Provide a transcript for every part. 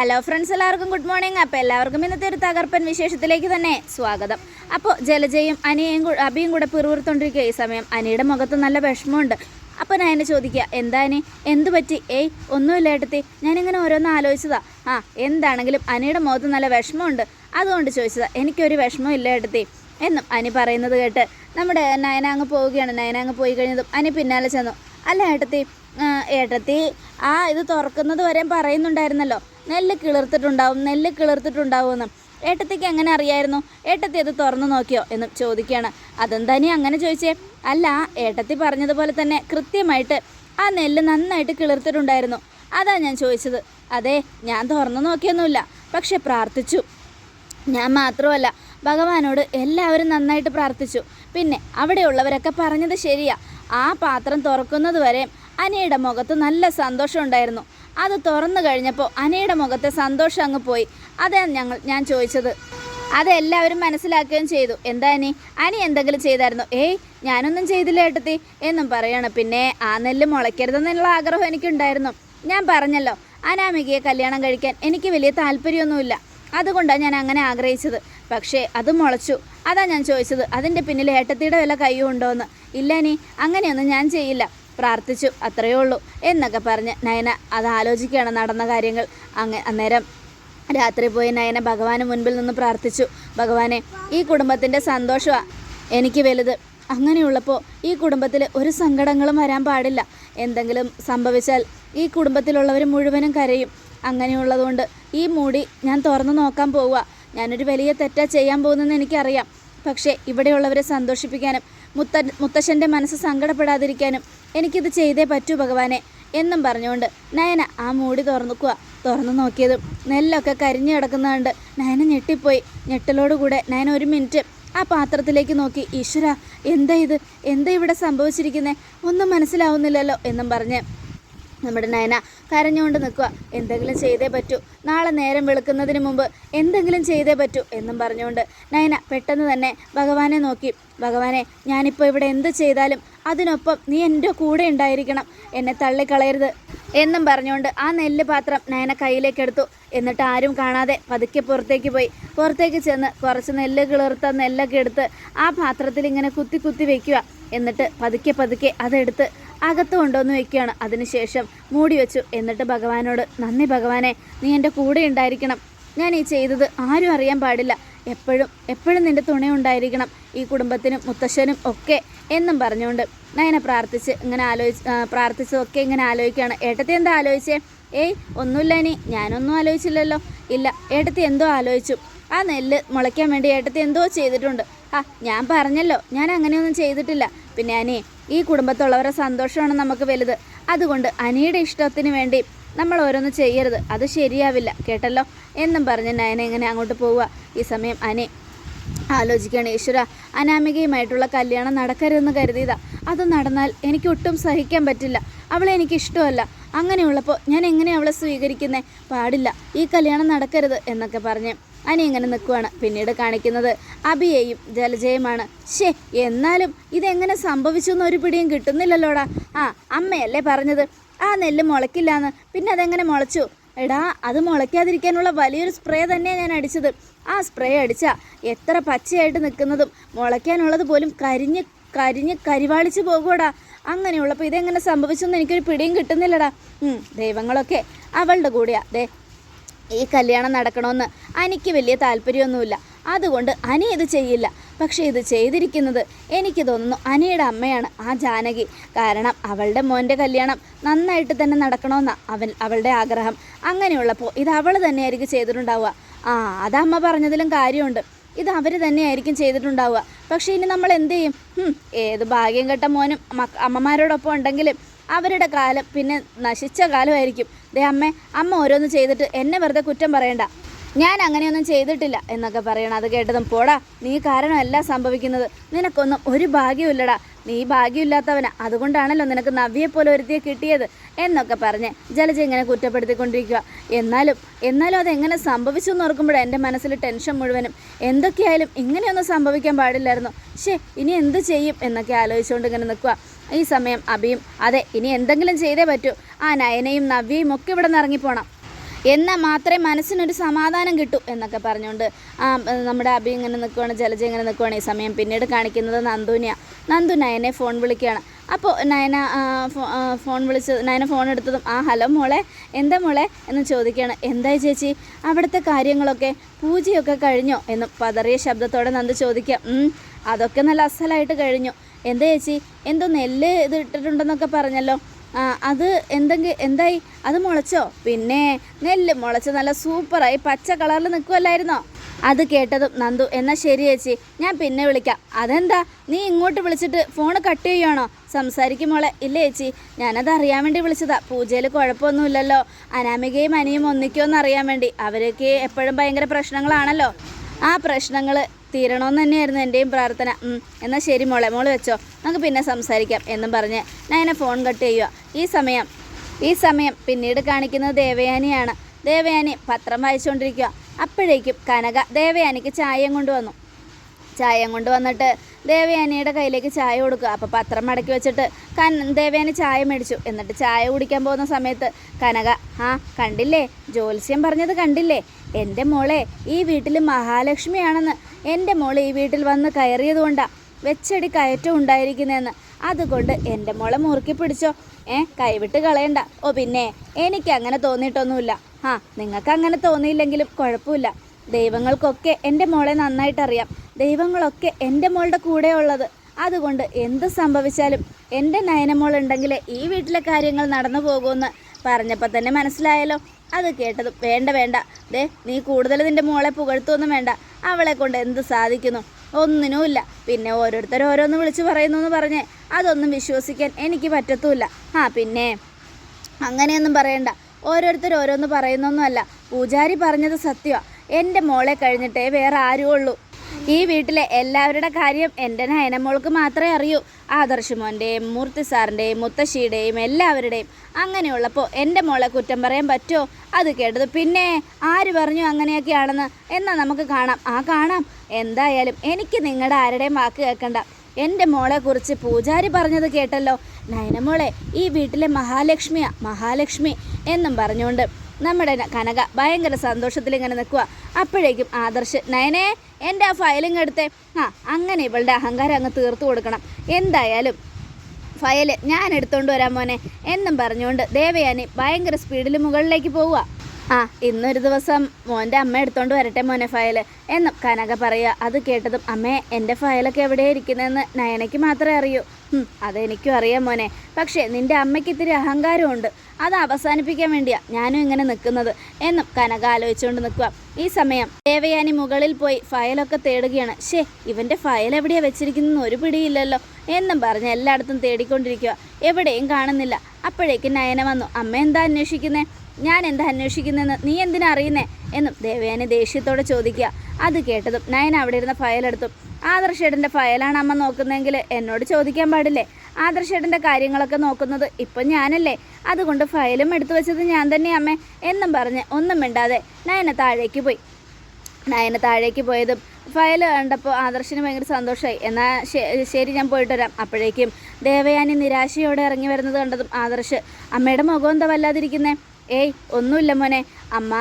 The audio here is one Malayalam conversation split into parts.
ഹലോ ഫ്രണ്ട്സ് എല്ലാവർക്കും ഗുഡ് മോർണിംഗ് അപ്പോൾ എല്ലാവർക്കും ഇന്നത്തെ ഒരു തകർപ്പൻ വിശേഷത്തിലേക്ക് തന്നെ സ്വാഗതം. അപ്പോൾ ജലജയും അനിയയും കൂ- അബിയും കൂടെ പിറുവിറുത്തോണ്ടിരിക്കുക ഈ സമയം അനിയുടെ മുഖത്ത് നല്ല വിഷമമുണ്ട്. അപ്പോൾ ഞാൻ എന്നെ ചോദിക്കുക എന്താ അനി? എന്ത് പറ്റി? ഏയ് ഒന്നുമില്ല ഏട്ടത്തി. ഞാനിങ്ങനെ ഓരോന്ന് ആലോചിച്ചതാ. ആ എന്താണെങ്കിലും അനിയുടെ മുഖത്ത് നല്ല വിഷമമുണ്ട്. അതുകൊണ്ട് ചോദിച്ചതാ എനിക്കൊരു വിഷമം ഇല്ല ഏട്ടത്തി. എന്നും അനി പറയുന്നത് കേട്ട് നമ്മുടെ നയനാങ്ങ് പോവുകയാണ്. നയനാങ്ങ് പോയി കഴിഞ്ഞതും അനി പിന്നാലെ ചെന്നു. അല്ല ഏട്ടത്തി ഏട്ടത്തി ആ ഇത് തുറക്കുന്നത് വരെ പറയുന്നുണ്ടായിരുന്നല്ലോ. നെല്ല് കിളിർത്തിട്ടുണ്ടാവും നെല്ല് കിളിർത്തിട്ടുണ്ടാവുമെന്ന്. ഏട്ടത്തിക്ക് എങ്ങനെ അറിയായിരുന്നു? ഏട്ടത്തി അത് തുറന്നു നോക്കിയോ എന്ന് ചോദിക്കുകയാണ്. അതെന്താ നീ അങ്ങനെ ചോദിച്ചേ? അല്ല ഏട്ടത്തി പറഞ്ഞതുപോലെ തന്നെ കൃത്യമായിട്ട് ആ നെല്ല് നന്നായിട്ട് കിളിർത്തിട്ടുണ്ടായിരുന്നു. അതാ ഞാൻ ചോദിച്ചത്. അതെ ഞാൻ തുറന്നു നോക്കിയൊന്നുമില്ല പക്ഷെ പ്രാർത്ഥിച്ചു. ഞാൻ മാത്രമല്ല ഭഗവാനോട് എല്ലാവരും നന്നായിട്ട് പ്രാർത്ഥിച്ചു. പിന്നെ അവിടെയുള്ളവരൊക്കെ പറഞ്ഞത് ശരിയാ. ആ പാത്രം തുറക്കുന്നത് വരെ അനയുടെ മുഖത്ത് നല്ല സന്തോഷം ഉണ്ടായിരുന്നു. അത് തുറന്നു കഴിഞ്ഞപ്പോൾ അനയുടെ മുഖത്തെ സന്തോഷം അങ്ങ് പോയി. അതാണ് ഞങ്ങൾ ഞാൻ ചോദിച്ചത്. അതെല്ലാവരും മനസ്സിലാക്കുകയും ചെയ്തു. എന്താ അനി? അനി എന്തെങ്കിലും ചെയ്തായിരുന്നു? ഏയ് ഞാനൊന്നും ചെയ്തില്ല ഏട്ടത്തി എന്നും പറയണം. പിന്നെ ആ നെല്ല് മുളയ്ക്കരുതെന്നുള്ള ആഗ്രഹം എനിക്കുണ്ടായിരുന്നു. ഞാൻ പറഞ്ഞല്ലോ അനാമികയെ കല്യാണം കഴിക്കാൻ എനിക്ക് വലിയ താല്പര്യമൊന്നുമില്ല. അതുകൊണ്ടാണ് ഞാൻ അങ്ങനെ ആഗ്രഹിച്ചത്. പക്ഷേ അത് മുളച്ചു. അതാ ഞാൻ ചോദിച്ചത് അതിന്റെ പിന്നിൽ ഏട്ടത്തിയുടെ വില കയ്യുണ്ടോ എന്ന് ഇല്ല നീ അങ്ങനെയൊന്നും ഞാൻ ചെയ്യില്ല. പ്രാർത്ഥിച്ചു. അത്രയേ ഉള്ളൂ എന്നൊക്കെ പറഞ്ഞ് നയന അത് ആലോചിക്കുകയാണ് നടന്ന കാര്യങ്ങൾ. അങ്ങ് അന്നേരം രാത്രി പോയി നയന ഭഗവാന് മുൻപിൽ നിന്ന് പ്രാർത്ഥിച്ചു. ഭഗവാനെ ഈ കുടുംബത്തിന്റെ സന്തോഷമാണ് എനിക്ക് വലുത്. അങ്ങനെയുള്ളപ്പോൾ ഈ കുടുംബത്തിൽ ഒരു സങ്കടങ്ങളും വരാൻ പാടില്ല. എന്തെങ്കിലും സംഭവിച്ചാൽ ഈ കുടുംബത്തിലുള്ളവർ മുഴുവനും കരയും. അങ്ങനെയുള്ളതുകൊണ്ട് ഈ മൂടി ഞാൻ തുറന്നു നോക്കാൻ പോവുക. ഞാനൊരു വലിയ തെറ്റാ ചെയ്യാൻ പോകുന്നതെന്ന് എനിക്കറിയാം. പക്ഷേ ഇവിടെയുള്ളവരെ സന്തോഷിപ്പിക്കാനും മുത്ത മുത്തശ്ശന്റെ മനസ്സ് സങ്കടപ്പെടാതിരിക്കാനും എനിക്കിത് ചെയ്തേ പറ്റൂ ഭഗവാനെ എന്നും പറഞ്ഞുകൊണ്ട് നയന ആ മൂടി തുറന്നുക്കുക തുറന്നു നോക്കിയതും നെല്ലൊക്കെ കരിഞ്ഞു കിടക്കുന്നതുകൊണ്ട് നയന ഞെട്ടിപ്പോയി. ഞെട്ടലോടുകൂടെ നയന ഒരു മിനിറ്റ് ആ പാത്രത്തിലേക്ക് നോക്കി ഈശ്വര എന്താ ഇത്? എന്താ ഇവിടെ സംഭവിച്ചിരിക്കുന്നത് ഒന്നും മനസ്സിലാവുന്നില്ലല്ലോ എന്നും പറഞ്ഞ്. നമ്മുടെ നയന കരഞ്ഞുകൊണ്ട് നിൽക്കുക. എന്തെങ്കിലും ചെയ്തേ പറ്റൂ. നാളെ നേരം വെളുക്കുന്നതിന് മുമ്പ് എന്തെങ്കിലും ചെയ്തേ പറ്റൂ എന്നും പറഞ്ഞുകൊണ്ട് നയന പെട്ടെന്ന് തന്നെ ഭഗവാനെ നോക്കി. ഭഗവാനെ ഞാനിപ്പോൾ ഇവിടെ എന്ത് ചെയ്താലും അതിനൊപ്പം നീ എന്റെ കൂടെ ഉണ്ടായിരിക്കണം. എന്നെ തള്ളിക്കളയരുത് എന്നും പറഞ്ഞുകൊണ്ട് ആ നെല്ല് പാത്രം നയന കയ്യിലേക്കെടുത്തു എന്നിട്ട് ആരും കാണാതെ പതുക്കെ പുറത്തേക്ക് പോയി. പുറത്തേക്ക് ചെന്ന് കുറച്ച് നെല്ല് കിളിർത്ത നെല്ലൊക്കെ എടുത്ത് ആ പാത്രത്തിൽ ഇങ്ങനെ കുത്തി കുത്തി വയ്ക്കുക എന്നിട്ട് പതുക്കെ പതുക്കെ അതെടുത്ത് അകത്ത് കൊണ്ടുവന്ന് വെക്കുകയാണ്. അതിനുശേഷം മൂടി വെച്ചു. എന്നിട്ട് ഭഗവാനോട് നന്ദി ഭഗവാനെ നീ എന്റെ കൂടെ ഉണ്ടായിരിക്കണം. ഞാൻ ഈ ചെയ്തത് ആരും അറിയാൻ പാടില്ല. എപ്പോഴും എപ്പോഴും നിന്റെ തുണയുണ്ടായിരിക്കണം ഈ കുടുംബത്തിനും മുത്തശ്ശനും ഒക്കെ എന്നും പറഞ്ഞുകൊണ്ട് നയന പ്രാർത്ഥിച്ച് ഇങ്ങനെ ആലോചിച്ച് പ്രാർത്ഥിച്ചതൊക്കെ ഇങ്ങനെ ആലോചിക്കുകയാണ്. ഏട്ടത്തി എന്താ ആലോചിച്ചേ? ഏയ് ഒന്നുമില്ല ഇനി. ഞാനൊന്നും ആലോചിച്ചില്ലല്ലോ. ഇല്ല. ഏട്ടത്തി എന്തോ ആലോചിച്ചു. ആ നെല്ല് മുളയ്ക്കാൻ വേണ്ടി ഏട്ടത്തി എന്തോ ചെയ്തിട്ടുണ്ട്. ആ ഞാൻ പറഞ്ഞല്ലോ. ഞാൻ അങ്ങനെയൊന്നും ചെയ്തിട്ടില്ല. പിന്നെ അനി ഈ കുടുംബത്തുള്ളവരെ സന്തോഷമാണ് നമുക്ക് വലുത്. അതുകൊണ്ട് അനിയുടെ ഇഷ്ടത്തിന് വേണ്ടി നമ്മൾ ഓരോന്ന് ചെയ്യരുത്. അത് ശരിയാവില്ല കേട്ടല്ലോ? എന്നും പറഞ്ഞ് നയന എങ്ങനെ അങ്ങോട്ട് പോവുക. ഈ സമയം അനി ആലോചിക്കുകയാണ് ഈശ്വര അനാമികയുമായിട്ടുള്ള കല്യാണം നടക്കരുതെന്ന് കരുതിയതാ. അത് നടന്നാൽ എനിക്ക് ഒട്ടും സഹിക്കാൻ പറ്റില്ല. അവളെ എനിക്കിഷ്ടമല്ല അങ്ങനെയുള്ളപ്പോൾ ഞാൻ എങ്ങനെ അവളെ സ്വീകരിക്കുന്നേ? പാടില്ല. ഈ കല്യാണം നടക്കരുത് എന്നൊക്കെ പറഞ്ഞ് അനി ഇങ്ങനെ നിൽക്കുവാണ് പിന്നീട് കാണിക്കുന്നത്. അബിയെയും ജലജയുമാണ്. ഷേ എന്നാലും ഇതെങ്ങനെ സംഭവിച്ചു ഒരു പിടിയും കിട്ടുന്നില്ലല്ലോടാ. ആ അമ്മയല്ലേ പറഞ്ഞത്. ആ നെല്ല് മുളയ്ക്കില്ലാന്ന്. പിന്നെ അതെങ്ങനെ മുളച്ചു? എടാ അത് മുളയ്ക്കാതിരിക്കാനുള്ള വലിയൊരു സ്പ്രേ തന്നെയാണ് ഞാൻ അടിച്ചത്. ആ സ്പ്രേ അടിച്ചാൽ എത്ര പച്ചയായിട്ട് നിൽക്കുന്നതും മുളയ്ക്കാനുള്ളത് പോലും കരിഞ്ഞ് കരിഞ്ഞ് കരിവാളിച്ച് പോകുമോടാ അങ്ങനെയുള്ളപ്പോൾ ഇതെങ്ങനെ സംഭവിച്ചെന്ന് എനിക്കൊരു പിടിയും കിട്ടുന്നില്ലടാ. ദൈവങ്ങളൊക്കെ അവളുടെ കൂടെയാ. ദേ ഈ കല്യാണം നടക്കണമെന്ന് അനിക്ക് വലിയ താല്പര്യമൊന്നുമില്ല. അതുകൊണ്ട് അനി ഇത് ചെയ്യില്ല. പക്ഷേ ഇത് ചെയ്തിരിക്കുന്നത് എനിക്ക് തോന്നുന്നു അനിയുടെ അമ്മയാണ് ആ ജാനകി. കാരണം അവളുടെ മോന്റെ കല്യാണം നന്നായിട്ട് തന്നെ നടക്കണമെന്നാണ് അവൻ അവളുടെ ആഗ്രഹം. അങ്ങനെയുള്ളപ്പോൾ ഇത് അവൾ തന്നെയായിരിക്കും ചെയ്തിട്ടുണ്ടാവുക. ആ അത് അമ്മ പറഞ്ഞതിലും കാര്യമുണ്ട്. ഇത് അവർ തന്നെയായിരിക്കും ചെയ്തിട്ടുണ്ടാവുക. പക്ഷേ ഇനി നമ്മൾ എന്ത് ചെയ്യും? ഏത് ഭാഗ്യം കെട്ട മോനും അമ്മമാരോടൊപ്പം ഉണ്ടെങ്കിലും അവരുടെ കാലം പിന്നെ നശിച്ച കാലമായിരിക്കും. ദേ അമ്മേ അമ്മ ഓരോന്ന് ചെയ്തിട്ട് എന്നെ വെറുതെ കുറ്റം പറയണ്ട. ഞാൻ അങ്ങനെയൊന്നും ചെയ്തിട്ടില്ല എന്നൊക്കെ പറയണം. അത് കേട്ടതും പോടാ നീ കാരണമല്ല സംഭവിക്കുന്നത്. നിനക്കൊന്നും ഒരു ഭാഗ്യമില്ലടാ നീ ഭാഗ്യമില്ലാത്തവനാ. അതുകൊണ്ടാണല്ലോ നിനക്ക് നവ്യെപ്പോലെ ഒരുത്തിയെ കിട്ടിയത് എന്നൊക്കെ പറഞ്ഞ് ജലജ ഇങ്ങനെ കുറ്റപ്പെടുത്തിക്കൊണ്ടിരിക്കുക എന്നാലും എന്നാലും അതെങ്ങനെ സംഭവിച്ചു എന്ന് ഓർക്കുമ്പോൾ എന്റെ മനസ്സിൽ ടെൻഷൻ മുഴുവനും. എന്തൊക്കെയായാലും ഇങ്ങനെയൊന്നും സംഭവിക്കാൻ പാടില്ലായിരുന്നു. ഷേ ഇനി എന്ത് ചെയ്യും എന്നൊക്കെ ആലോചിച്ചുകൊണ്ട് ഇങ്ങനെ നിൽക്കുക ഈ സമയം അബിയും അതെ ഇനി എന്തെങ്കിലും ചെയ്തേ പറ്റൂ. ആ നയനയും നവ്യയും ഒക്കെ ഇവിടെ നിന്ന് ഇറങ്ങിപ്പോണം. എന്നാൽ മാത്രമേ മനസ്സിനൊരു സമാധാനം കിട്ടൂ എന്നൊക്കെ പറഞ്ഞുകൊണ്ട് ആ നമ്മുടെ അബി ഇങ്ങനെ നിൽക്കുവാണ് ജലജ ഇങ്ങനെ നിൽക്കുവാണ് ഈ സമയം. പിന്നീട് കാണിക്കുന്നത് നന്ദുനെയാണ് നന്ദു നയനെ ഫോൺ വിളിക്കുകയാണ്. അപ്പോൾ നയന ഫോൺ വിളിച്ച് നയന ഫോൺ എടുത്തതും ആ ഹലോ മോളെ എന്താ മോളെ? എന്ന് ചോദിക്കുകയാണ്. എന്തായി ചേച്ചി? അവിടുത്തെ കാര്യങ്ങളൊക്കെ പൂജയൊക്കെ കഴിഞ്ഞോ? എന്ന് പതറിയ ശബ്ദത്തോടെ നന്ദു ചോദിക്കുക. അതൊക്കെ നല്ല അസലായിട്ട് കഴിഞ്ഞു. എന്താ ചേച്ചി? എന്തോ നെല്ല് ഇത് ഇട്ടിട്ടുണ്ടെന്നൊക്കെ പറഞ്ഞല്ലോ. ആ അത് എന്തെങ്കിലും എന്തായി? അത് മുളച്ചോ? പിന്നെ നെല്ല് മുളച്ച് നല്ല സൂപ്പറായി പച്ച കളറിൽ നിൽക്കുമല്ലായിരുന്നോ അത് കേട്ടതും നന്ദു എന്നാൽ ശരി ചേച്ചി ഞാൻ പിന്നെ വിളിക്കാം. അതെന്താ? നീ ഇങ്ങോട്ട് വിളിച്ചിട്ട് ഫോൺ കട്ട് ചെയ്യുവാണോ? സംസാരിക്കും മോളെ. ഇല്ല ചേച്ചി ഞാനത് അറിയാൻ വേണ്ടി വിളിച്ചതാ. പൂജയിൽ കുഴപ്പമൊന്നുമില്ലല്ലോ. അനാമികയും അനിയും ഒന്നിക്കുമെന്ന് അറിയാൻ വേണ്ടി. അവരൊക്കെ എപ്പോഴും ഭയങ്കര പ്രശ്നങ്ങളാണല്ലോ. ആ പ്രശ്നങ്ങൾ തീരണമെന്ന് തന്നെയായിരുന്നു എന്റെയും പ്രാർത്ഥന. എന്നാൽ ശരി മോളെ മോൾ വെച്ചോ. നമുക്ക് പിന്നെ സംസാരിക്കാം എന്നും പറഞ്ഞ് ഞാൻ എന്നെ ഫോൺ കട്ട് ചെയ്യുക. ഈ സമയം ഈ സമയം പിന്നീട് കാണിക്കുന്നത് ദേവയാനിയാണ്. ദേവയാനി പത്രം വായിച്ചുകൊണ്ടിരിക്കുക. അപ്പോഴേക്കും കനക ദേവയാനിക്ക് ചായയും കൊണ്ടുവന്നു. ചായയും കൊണ്ടുവന്നിട്ട് ദേവയാനിയുടെ കയ്യിലേക്ക് ചായ കൊടുക്കുക. അപ്പോൾ പത്രം മടക്കി വെച്ചിട്ട് കൻ ദേവയാനി ചായ മേടിച്ചു. എന്നിട്ട് ചായ കുടിക്കാൻ പോകുന്ന സമയത്ത് കനക ആ കണ്ടില്ലേ? ജ്യോത്സ്യം പറഞ്ഞത് കണ്ടില്ലേ? എന്റെ മോളെ ഈ വീട്ടിൽ മഹാലക്ഷ്മിയാണെന്ന്. എന്റെ മോൾ ഈ വീട്ടിൽ വന്ന് കയറിയത് കൊണ്ടാണ് വെച്ചടി കയറ്റം ഉണ്ടായിരിക്കുന്നതെന്ന് അതുകൊണ്ട് എന്റെ മോളെ മുറുക്കി പിടിച്ചോ. ഏ കൈവിട്ട് കളയണ്ട. ഓ പിന്നെ എനിക്ക് അങ്ങനെ തോന്നിയിട്ടൊന്നുമില്ല. ആ നിങ്ങൾക്ക് അങ്ങനെ തോന്നിയില്ലെങ്കിലും കുഴപ്പമില്ല. ദൈവങ്ങൾക്കൊക്കെ എന്റെ മോളെ നന്നായിട്ടറിയാം. ദൈവങ്ങളൊക്കെ എന്റെ മോളുടെ കൂടെ ഉള്ളത്. അതുകൊണ്ട് എന്ത് സംഭവിച്ചാലും എന്റെ നയനമോൾ ഉണ്ടെങ്കിൽ ഈ വീട്ടിലെ കാര്യങ്ങൾ നടന്നു പോകുമെന്ന് പറഞ്ഞപ്പോൾ തന്നെ മനസ്സിലായല്ലോ. അത് കേട്ടതും വേണ്ട വേണ്ട. ദേ നീ കൂടുതൽ നിന്റെ മോളെ പുകഴ്ത്തൊന്നും വേണ്ട. അവളെ കൊണ്ട് എന്ത് സാധിക്കുന്നു? ഒന്നിനുമില്ല. പിന്നെ ഓരോരുത്തർ ഓരോന്ന് വിളിച്ച് പറയുന്നു എന്ന് പറഞ്ഞേ. അതൊന്നും വിശ്വസിക്കാൻ എനിക്ക് പറ്റത്തുമില്ല ആ പിന്നെ അങ്ങനെയൊന്നും പറയണ്ട. ഓരോരുത്തർ ഓരോന്ന് പറയുന്നൊന്നുമല്ല. പൂജാരി പറഞ്ഞത് സത്യമാണ് എന്റെ മോളെ കഴിഞ്ഞിട്ടേ വേറെ ആരും ഉള്ളൂ. ഈ വീട്ടിലെ എല്ലാവരുടെ കാര്യം എന്റെ നയനമോൾക്ക് മാത്രമേ അറിയൂ. ആദർശ് മോന്റെയും മൂർത്തി സാറിന്റെയും മുത്തശ്ശിയുടെയും എല്ലാവരുടെയും അങ്ങനെയുള്ളപ്പോൾ എന്റെ മോളെ കുറ്റം പറയാൻ പറ്റുമോ? അത് കേട്ടത് പിന്നെ ആര് പറഞ്ഞു അങ്ങനെയൊക്കെയാണെന്ന്? എന്നാൽ നമുക്ക് കാണാം. ആ കാണാം. എന്തായാലും എനിക്ക് നിങ്ങളുടെ ആരുടെയും വാക്ക് കേൾക്കണ്ട. എന്റെ മോളെക്കുറിച്ച് പൂജാരി പറഞ്ഞത് കേട്ടല്ലോ. നയനമോളെ ഈ വീട്ടിലെ മഹാലക്ഷ്മിയാ മഹാലക്ഷ്മി എന്നും പറഞ്ഞുകൊണ്ട് നമ്മുടെ കനക ഭയങ്കര സന്തോഷത്തിൽ ഇങ്ങനെ നിൽക്കുക അപ്പോഴേക്കും ആദർശ് നയനെ എന്റെ ആ ഫയലിങ് എടുത്തേ. ആ അങ്ങനെ ഇവളുടെ അഹങ്കാരം അങ്ങ് തീർത്തു കൊടുക്കണം. എന്തായാലും ഫയൽ ഞാൻ എടുത്തുകൊണ്ട് വരാം മോനെ. എന്നും പറഞ്ഞുകൊണ്ട് ദേവയാനി ഭയങ്കര സ്പീഡിൽ മുകളിലേക്ക് പോവുക. ആ ഇന്നൊരു ദിവസം മോന്റെ അമ്മ എടുത്തോണ്ട് വരട്ടെ മോനെ ഫയൽ എന്നും കനക പറയുക. അത് കേട്ടതും അമ്മേ എന്റെ ഫയലൊക്കെ എവിടെയാണ് ഇരിക്കുന്നതെന്ന് നയനയ്ക്ക് മാത്രമേ അറിയൂ. അതെനിക്കും അറിയാം മോനെ. പക്ഷേ നിന്റെ അമ്മയ്ക്ക് ഇത്തിരി അഹങ്കാരമുണ്ട്. അത് അവസാനിപ്പിക്കാൻ വേണ്ടിയാ ഞാനും ഇങ്ങനെ നിൽക്കുന്നത്. എന്നും കനക ആലോചിച്ചുകൊണ്ട് നിൽക്കുക. ഈ സമയം ദേവയാനി മുകളിൽ പോയി ഫയലൊക്കെ തേടുകയാണ്. ഷേ ഇവന്റെ ഫയൽ എവിടെയാ വെച്ചിരിക്കുന്നതെന്ന് ഒരു പിടിയില്ലല്ലോ. എന്നും പറഞ്ഞ് എല്ലായിടത്തും തേടിക്കൊണ്ടിരിക്കുക. എവിടെയും കാണുന്നില്ല. അപ്പോഴേക്കും നയന വന്നു അമ്മ എന്താ അന്വേഷിക്കുന്നേ? ഞാൻ എന്താ അന്വേഷിക്കുന്നതെന്ന് നീ എന്തിനാ അറിയുന്നേ? എന്നും ദേവയാനി ദേഷ്യത്തോടെ ചോദിക്കുക. അത് കേട്ടതും നയന അവിടെ ഇരുന്ന ഫയലെടുത്തു. ആദർശേട്ടന്റെ ഫയലാണ് അമ്മ നോക്കുന്നതെങ്കിൽ എന്നോട് ചോദിക്കാൻ പാടില്ലേ? ആദർശേട്ടന്റെ കാര്യങ്ങളൊക്കെ നോക്കുന്നത് ഇപ്പം ഞാനല്ലേ? അതുകൊണ്ട് ഫയലും എടുത്തു വെച്ചത് ഞാൻ തന്നെ അമ്മേ എന്നും പറഞ്ഞ് ഒന്നും മിണ്ടാതെ നയന താഴേക്ക് പോയി. നയന താഴേക്ക് പോയതും ഫയൽ കണ്ടപ്പോൾ ആദർശിന് ഭയങ്കര സന്തോഷമായി. എന്നാൽ ശരി ഞാൻ പോയിട്ട് വരാം. അപ്പോഴേക്കും ദേവയാനി നിരാശയോടെ ഇറങ്ങി വരുന്നത് കണ്ടതും ആദർശ് അമ്മയുടെ മുഖം എന്താ വല്ലാതിരിക്കുന്നേ? ഏയ് ഒന്നുമില്ല മോനെ. അമ്മ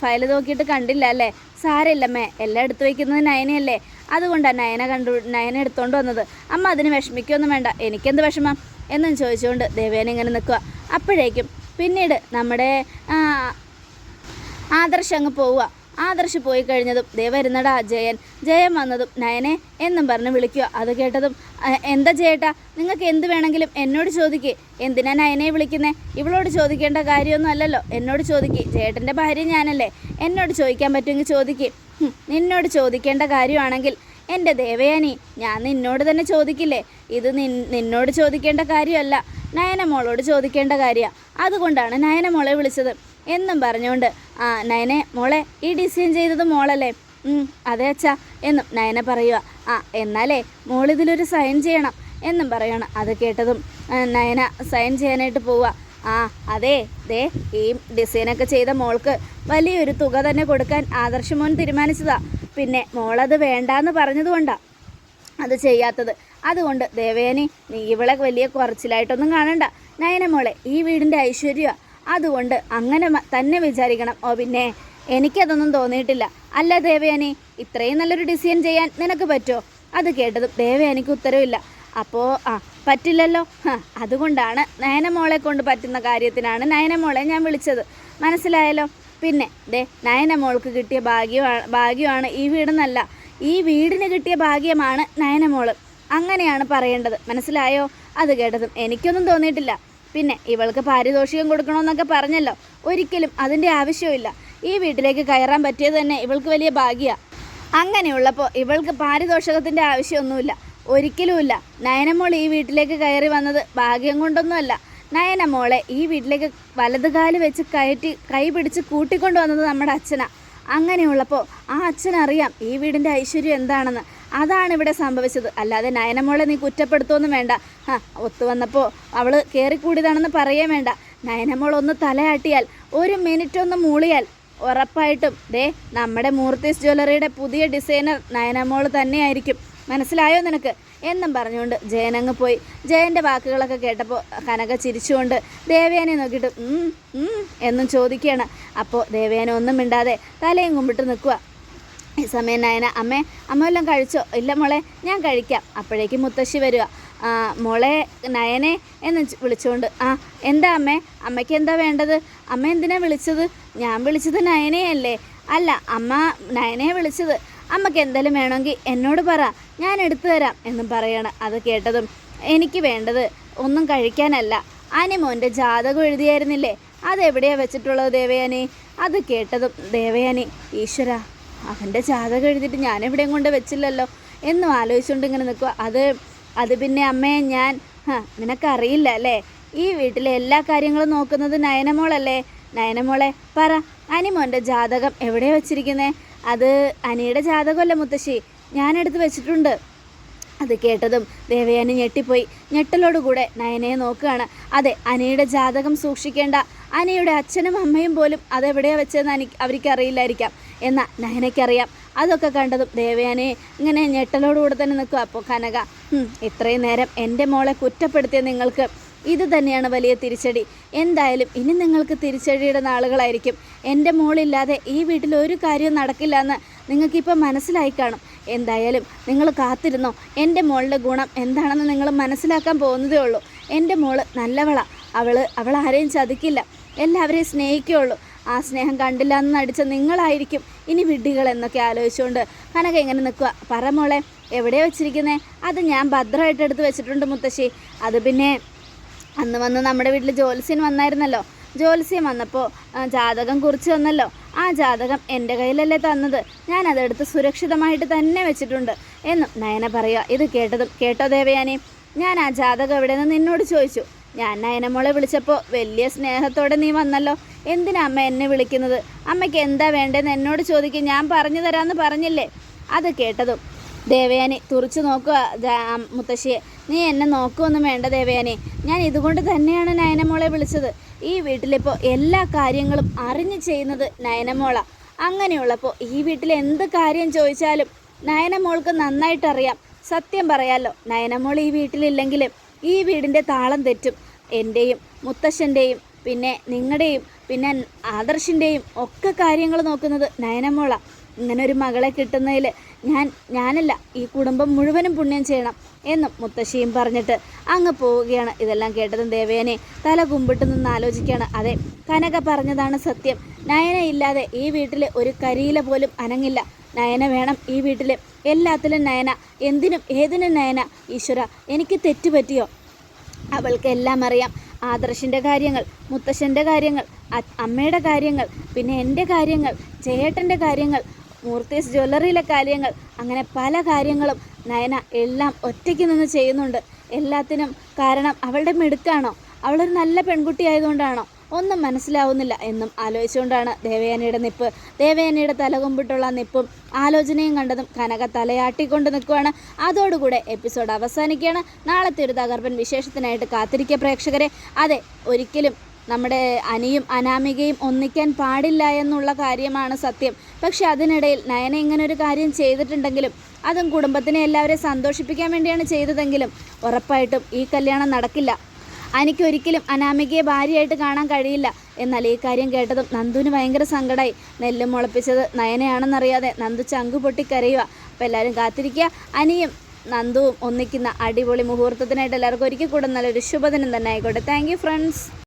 ഫയൽ നോക്കിയിട്ട് കണ്ടില്ല അല്ലേ? സാരമില്ലമ്മേ എല്ലാം എടുത്തു വയ്ക്കുന്നത് നയനയല്ലേ. അതുകൊണ്ടാണ് നയന കണ്ടു നയന എടുത്തോണ്ട് വന്നത്. അമ്മ അതിന് വിഷമിക്കൊന്നും വേണ്ട. എനിക്കെന്ത് വിഷമം? എന്നും ചോദിച്ചുകൊണ്ട് ദേവേന ഇങ്ങനെ നിൽക്കുക അപ്പോഴേക്കും പിന്നീട് നമ്മുടെ ആദർശ് അങ്ങ് പോവുക ആദർശ് പോയി കഴിഞ്ഞതും ദേ വരുന്നടാ ജയൻ. ജയൻ വന്നതും നയനെ എന്നും പറഞ്ഞ് വിളിക്കുക അത് കേട്ടതും എന്താ ചേട്ടാ നിങ്ങൾക്ക് എന്ത് വേണമെങ്കിലും എന്നോട് ചോദിക്കേ. എന്തിനാ നയനെ വിളിക്കുന്നേ? ഇവളോട് ചോദിക്കേണ്ട കാര്യമൊന്നും അല്ലല്ലോ. എന്നോട് ചോദിക്കേ. ചേട്ടന്റെ ഭാര്യ ഞാനല്ലേ. എന്നോട് ചോദിക്കാൻ പറ്റുമെങ്കിൽ ചോദിക്കേ. നിന്നോട് ചോദിക്കേണ്ട കാര്യമാണെങ്കിൽ എന്റെ ദേവയാനി ഞാൻ നിന്നോട് തന്നെ ചോദിക്കില്ലേ? ഇത് നിന്നോട് ചോദിക്കേണ്ട കാര്യമല്ല നയനമോളോട് ചോദിക്കേണ്ട കാര്യമാണ് അതുകൊണ്ടാണ് നയനമോളെ വിളിച്ചത്. എന്നും പറഞ്ഞുകൊണ്ട് ആ നയനെ മോളെ ഈ ഡിസൈൻ ചെയ്തത് മോളല്ലേ? അതെ അച്ഛാ എന്നും നയന പറയുക. ആ എന്നാലേ മോളിതിലൊരു സൈൻ ചെയ്യണം എന്നും പറയണം. അത് കേട്ടതും നയന സൈൻ ചെയ്യാനായിട്ട് പോവുക. ആ അതെ ദേ ഈ ഡിസൈനൊക്കെ ചെയ്ത മോൾക്ക് വലിയൊരു തുക തന്നെ കൊടുക്കാൻ ആദർശമോൻ തീരുമാനിച്ചതാ. പിന്നെ മോളത് വേണ്ടാന്ന് പറഞ്ഞതുകൊണ്ടാ അത് ചെയ്യാത്തത്. അതുകൊണ്ട് ദേവേനി നീ ഇവളെ വലിയ കുറച്ചിലായിട്ടൊന്നും കാണണ്ട. നയന മോളെ ഈ വീടിന്റെ ഐശ്വര്യ. അതുകൊണ്ട് അങ്ങനെ തന്നെ വിചാരിക്കണം. ഓ പിന്നെ എനിക്കതൊന്നും തോന്നിയിട്ടില്ല. അല്ല ദേവയാനി ഇത്രയും നല്ലൊരു ഡിസൈൻ ചെയ്യാൻ നിനക്ക് പറ്റുമോ അത് കേട്ടതും ദേവയാനിക്ക് ഉത്തരവില്ല. അപ്പോൾ ആ പറ്റില്ലല്ലോ. അതുകൊണ്ടാണ് നയനമോളെ കൊണ്ട് പറ്റുന്ന കാര്യത്തിനാണ് നയനമോളെ ഞാൻ വിളിച്ചത്. മനസ്സിലായല്ലോ? പിന്നെ ദേ നയനമോൾക്ക് കിട്ടിയ ഭാഗ്യമാണ് ഭാഗ്യമാണ് ഈ വീടെന്നല്ല. ഈ വീടിന് കിട്ടിയ ഭാഗ്യമാണ് നയനമോൾ. അങ്ങനെയാണ് പറയേണ്ടത്. മനസ്സിലായോ? അത് കേട്ടതും എനിക്കൊന്നും തോന്നിയിട്ടില്ല. പിന്നെ ഇവൾക്ക് പാരിതോഷികം കൊടുക്കണമെന്നൊക്കെ പറഞ്ഞല്ലോ. ഒരിക്കലും അതിന്റെ ആവശ്യമില്ല ഈ വീട്ടിലേക്ക് കയറാൻ പറ്റിയത് തന്നെ ഇവൾക്ക് വലിയ ഭാഗ്യമാണ് അങ്ങനെയുള്ളപ്പോൾ ഇവൾക്ക് പാരിതോഷകത്തിന്റെ ആവശ്യമൊന്നുമില്ല. ഒരിക്കലുമില്ല. നയനമോൾ ഈ വീട്ടിലേക്ക് കയറി വന്നത് ഭാഗ്യം കൊണ്ടൊന്നുമല്ല. നയനമോളെ ഈ വീട്ടിലേക്ക് വലതുകാൽ വെച്ച് കയറ്റി കൈ പിടിച്ച് കൂട്ടിക്കൊണ്ടു വന്നത് നമ്മുടെ അച്ഛനാ. അങ്ങനെയുള്ളപ്പോൾ ആ അച്ഛനറിയാം ഈ വീടിന്റെ ഐശ്വര്യം എന്താണെന്ന്. അതാണ് ഇവിടെ സംഭവിച്ചത്. അല്ലാതെ നയനമോളെ നീ കുറ്റപ്പെടുത്തുമെന്ന് വേണ്ട. ആ ഒത്തു വന്നപ്പോൾ അവൾ കയറിക്കൂടിയതാണെന്ന് പറയേ വേണ്ട. നയനമോൾ ഒന്ന് തലയാട്ടിയാൽ ഒരു മിനിറ്റ് ഒന്ന് മൂളിയാൽ ഉറപ്പായിട്ടും ദേ നമ്മുടെ മൂർത്തിസ് ജ്വല്ലറിയുടെ പുതിയ ഡിസൈനർ നയനമോൾ തന്നെയായിരിക്കും. മനസ്സിലായോ നിനക്ക്? എന്നും പറഞ്ഞുകൊണ്ട് ജയനങ്ങ് പോയി. ജയന്റെ വാക്കുകളൊക്കെ കേട്ടപ്പോൾ കനക ചിരിച്ചുകൊണ്ട് ദേവയാനെ നോക്കിയിട്ട് എന്നും ചോദിക്കുകയാണ്. അപ്പോൾ ദേവയാന ഒന്നും മിണ്ടാതെ തലയും കുമ്പിട്ട് നിൽക്കുക ഈ സമയം നയന അമ്മേ അമ്മ കഴിച്ചോ? ഇല്ല മോളെ ഞാൻ കഴിക്കാം. അപ്പോഴേക്കും മുത്തശ്ശി വരിക മോളെ നയനെ എന്ന് വിളിച്ചുകൊണ്ട് ആ എന്താ അമ്മേ? അമ്മയ്ക്ക് എന്താ വേണ്ടത്? അമ്മ എന്തിനാ വിളിച്ചത്? ഞാൻ വിളിച്ചത് നയനെയല്ലേ? അല്ല അമ്മ നയനെ വിളിച്ചത്. അമ്മയ്ക്ക് എന്തെങ്കിലും വേണമെങ്കിൽ എന്നോട് പറ. ഞാൻ എടുത്തു തരാം എന്നും പറയണം. അത് കേട്ടതും എനിക്ക് വേണ്ടത് ഒന്നും കഴിക്കാനല്ല. അനിമോന്റെ ജാതകം എഴുതിയായിരുന്നില്ലേ? അതെവിടെയാണ് വെച്ചിട്ടുള്ളത് ദേവയാനി? അത് കേട്ടതും ദേവയാനി ഈശ്വര അവന്റെ ജാതകം എഴുതിയിട്ട് ഞാൻ എവിടെയും കൊണ്ട് വെച്ചില്ലല്ലോ? എന്നും ആലോചിച്ചുകൊണ്ട് ഇങ്ങനെ നിൽക്കുക. അത് അത് പിന്നെ അമ്മയെ ഞാൻ നിനക്കറിയില്ല അല്ലേ? ഈ വീട്ടിലെ എല്ലാ കാര്യങ്ങളും നോക്കുന്നത് നയനമോളല്ലേ? നയനമോളെ പറ അനിമോന്റെ ജാതകം എവിടെയാണ് വെച്ചിരിക്കുന്നേ? അത് അനിയുടെ ജാതകമല്ലേ മുത്തശ്ശി. ഞാനെടുത്ത് വെച്ചിട്ടുണ്ട്. അത് കേട്ടതും ദേവയാനി ഞെട്ടിപ്പോയി. ഞെട്ടലോടുകൂടെ നയനയെ നോക്കുകയാണ്. അതെ അനയുടെ ജാതകം സൂക്ഷിക്കേണ്ട. അനയുടെ അച്ഛനും അമ്മയും പോലും അതെവിടെയാ വെച്ചതെന്ന് എനിക്ക് അവർക്ക് അറിയില്ലായിരിക്കാം എന്നാൽ നയനയ്ക്കറിയാം. അതൊക്കെ കണ്ടതും ദേവയാനെ ഇങ്ങനെ ഞെട്ടലോടുകൂടെ തന്നെ നിൽക്കുക. അപ്പോൾ കനക "ഹും, ഇത്രയും നേരം എന്റെ മോളെ കുറ്റപ്പെടുത്തിയ നിങ്ങൾക്ക് ഇത് തന്നെയാണ് വലിയ തിരിച്ചടി. എന്തായാലും ഇനി നിങ്ങൾക്ക് തിരിച്ചടിയുടെ നാളുകളായിരിക്കും. എന്റെ മോളില്ലാതെ ഈ വീട്ടിൽ ഒരു കാര്യവും നടക്കില്ല എന്ന് നിങ്ങൾക്കിപ്പോൾ മനസ്സിലായി കാണും. എന്തായാലും നിങ്ങൾ കാത്തിരുന്നോ? എന്റെ മോളുടെ ഗുണം എന്താണെന്ന് നിങ്ങൾ മനസ്സിലാക്കാൻ പോകുന്നതേ ഉള്ളൂ. എന്റെ മോൾ നല്ലവളാ. അവൾ അവൾ ആരെയും ചതിക്കില്ല. എല്ലാവരെയും സ്നേഹിക്കുകയുള്ളൂ. ആ സ്നേഹം കണ്ടില്ല എന്ന് നടിച്ച നിങ്ങളായിരിക്കും ഇനി വിഡ്ഢികൾ എന്നൊക്കെ ആലോചിച്ചുകൊണ്ട് കനക എങ്ങനെ നിൽക്കുക. പറ മോളെ എവിടെയാണ് വെച്ചിരിക്കുന്നത് അത് ഞാൻ ഭദ്രമായിട്ട് എടുത്ത് വെച്ചിട്ടുണ്ട് മുത്തശ്ശി. അത് പിന്നെ അന്ന് വന്ന് നമ്മുടെ വീട്ടിൽ ജോത്സ്യൻ വന്നായിരുന്നല്ലോ. ജോത്സ്യൻ വന്നപ്പോൾ ജാതകം കുറിച്ച് തന്നല്ലോ. ആ ജാതകം എന്റെ കയ്യിലല്ലേ തന്നത്. ഞാൻ അതെടുത്ത് സുരക്ഷിതമായിട്ട് തന്നെ വെച്ചിട്ടുണ്ട്. എന്നും നയന പറയുക. ഇത് കേട്ടതും കേട്ടോ ദേവയാനേ. ഞാൻ ആ ജാതകം എവിടെ നിന്ന് നിന്നോട് ചോദിച്ചു. ഞാൻ നയനമോളെ വിളിച്ചപ്പോൾ വലിയ സ്നേഹത്തോടെ നീ വന്നല്ലോ. എന്തിനാ അമ്മ എന്നെ വിളിക്കുന്നത്? അമ്മയ്ക്ക് എന്താ വേണ്ടതെന്ന് എന്നോട് ചോദിക്കും. ഞാൻ പറഞ്ഞു തരാമെന്ന് പറഞ്ഞില്ലേ? അത് കേട്ടതും ദേവയാനി തുറച്ചു നോക്കുക. മുത്തശ്ശിയെ. നീ എന്നെ നോക്കുമൊന്നും വേണ്ട ദേവയാനി. ഞാൻ ഇതുകൊണ്ട് തന്നെയാണ് നയനമോളെ വിളിച്ചത്. ഈ വീട്ടിലിപ്പോൾ എല്ലാ കാര്യങ്ങളും അറിഞ്ഞു ചെയ്യുന്നത് നയനമോള. അങ്ങനെയുള്ളപ്പോൾ ഈ വീട്ടിൽ എന്ത് കാര്യം ചോദിച്ചാലും നയനമോൾക്ക് നന്നായിട്ടറിയാം. സത്യം പറയാലോ നയനമോൾ ഈ വീട്ടിലില്ലെങ്കിൽ ഈ വീടിന്റെ താളം തെറ്റും. എന്റെയും മുത്തശ്ശന്റെയും പിന്നെ നിങ്ങളുടെയും പിന്നെ ആദർശിന്റെയും ഒക്കെ കാര്യങ്ങൾ നോക്കുന്നത് നയനമോള. ഇങ്ങനെ ഒരു മകളെ കിട്ടുന്നതിൽ ഞാൻ ഞാനല്ല ഈ കുടുംബം മുഴുവനും പുണ്യം ചെയ്യണം എന്നും മുത്തശ്ശിയും പറഞ്ഞിട്ട് അങ്ങ് പോവുകയാണ്. ഇതെല്ലാം കേട്ടതും ദേവേനെ തല കുമ്പിട്ട് നിന്ന് ആലോചിക്കുകയാണ്. അതെ കനക പറഞ്ഞതാണ് സത്യം. നയന ഇല്ലാതെ ഈ വീട്ടിൽ ഒരു കരിയില പോലും അനങ്ങില്ല. നയന വേണം ഈ വീട്ടിൽ എല്ലാത്തിലും നയന. എന്തിനും ഏതിനും നയന. ഈശ്വര എനിക്ക് തെറ്റുപറ്റിയോ? അവൾക്ക് എല്ലാം അറിയാം. ആദർശിന്റെ കാര്യങ്ങൾ മുത്തശ്ശന്റെ കാര്യങ്ങൾ അമ്മയുടെ കാര്യങ്ങൾ പിന്നെ എന്റെ കാര്യങ്ങൾ ചേട്ടന്റെ കാര്യങ്ങൾ മൂർത്തീസ് ജ്വല്ലറിയിലെ കാര്യങ്ങൾ അങ്ങനെ പല കാര്യങ്ങളും നയന എല്ലാം ഒറ്റയ്ക്ക് നിന്ന് ചെയ്യുന്നുണ്ട്. എല്ലാത്തിനും കാരണം അവളുടെ മിടുക്കാണോ? അവളൊരു നല്ല പെൺകുട്ടി ആയതുകൊണ്ടാണോ? ഒന്നും മനസ്സിലാവുന്നില്ല എന്നും ആലോചിച്ചുകൊണ്ടാണ് ദേവയാനിയുടെ നിപ്പ്. ദേവയാനിയുടെ തലകൊമ്പിട്ടുള്ള നിപ്പും ആലോചനയും കണ്ടതും കനക തലയാട്ടിക്കൊണ്ട് നിൽക്കുകയാണ് അതോടുകൂടെ എപ്പിസോഡ് അവസാനിക്കുകയാണ്. നാളത്തെ ഒരു തകർപ്പൻ വിശേഷത്തിനായിട്ട് കാത്തിരിക്കുക പ്രേക്ഷകരെ. അതെ ഒരിക്കലും നമ്മുടെ അനിയും അനാമികയും ഒന്നിക്കാൻ പാടില്ല എന്നുള്ള കാര്യമാണ് സത്യം. പക്ഷെ അതിനിടയിൽ നയന ഇങ്ങനെ ഒരു കാര്യം ചെയ്തിട്ടുണ്ടെങ്കിലും അതും കുടുംബത്തിനെ എല്ലാവരെയും സന്തോഷിപ്പിക്കാൻ വേണ്ടിയാണ് ചെയ്തതെങ്കിലും ഉറപ്പായിട്ടും ഈ കല്യാണം നടക്കില്ല. അനിക്കൊരിക്കലും അനാമികയെ ഭാര്യയായിട്ട് കാണാൻ കഴിയില്ല. എന്നാൽ ഈ കാര്യം കേട്ടതും നന്ദുവിന് ഭയങ്കര സങ്കടമായി നെല്ല് മുളപ്പിച്ചത് നയനയാണെന്നറിയാതെ നന്ദു ചങ്കു പൊട്ടിക്കരയുക. അപ്പോൾ എല്ലാവരും കാത്തിരിക്കുക. അനിയും നന്ദുവും ഒന്നിക്കുന്ന അടിപൊളി മുഹൂർത്തത്തിനായിട്ട് എല്ലാവർക്കും ഒരിക്കൽ കൂടെ നല്ലൊരു ശുഭദിനം തന്നെ ആയിക്കോട്ടെ. Thank friends.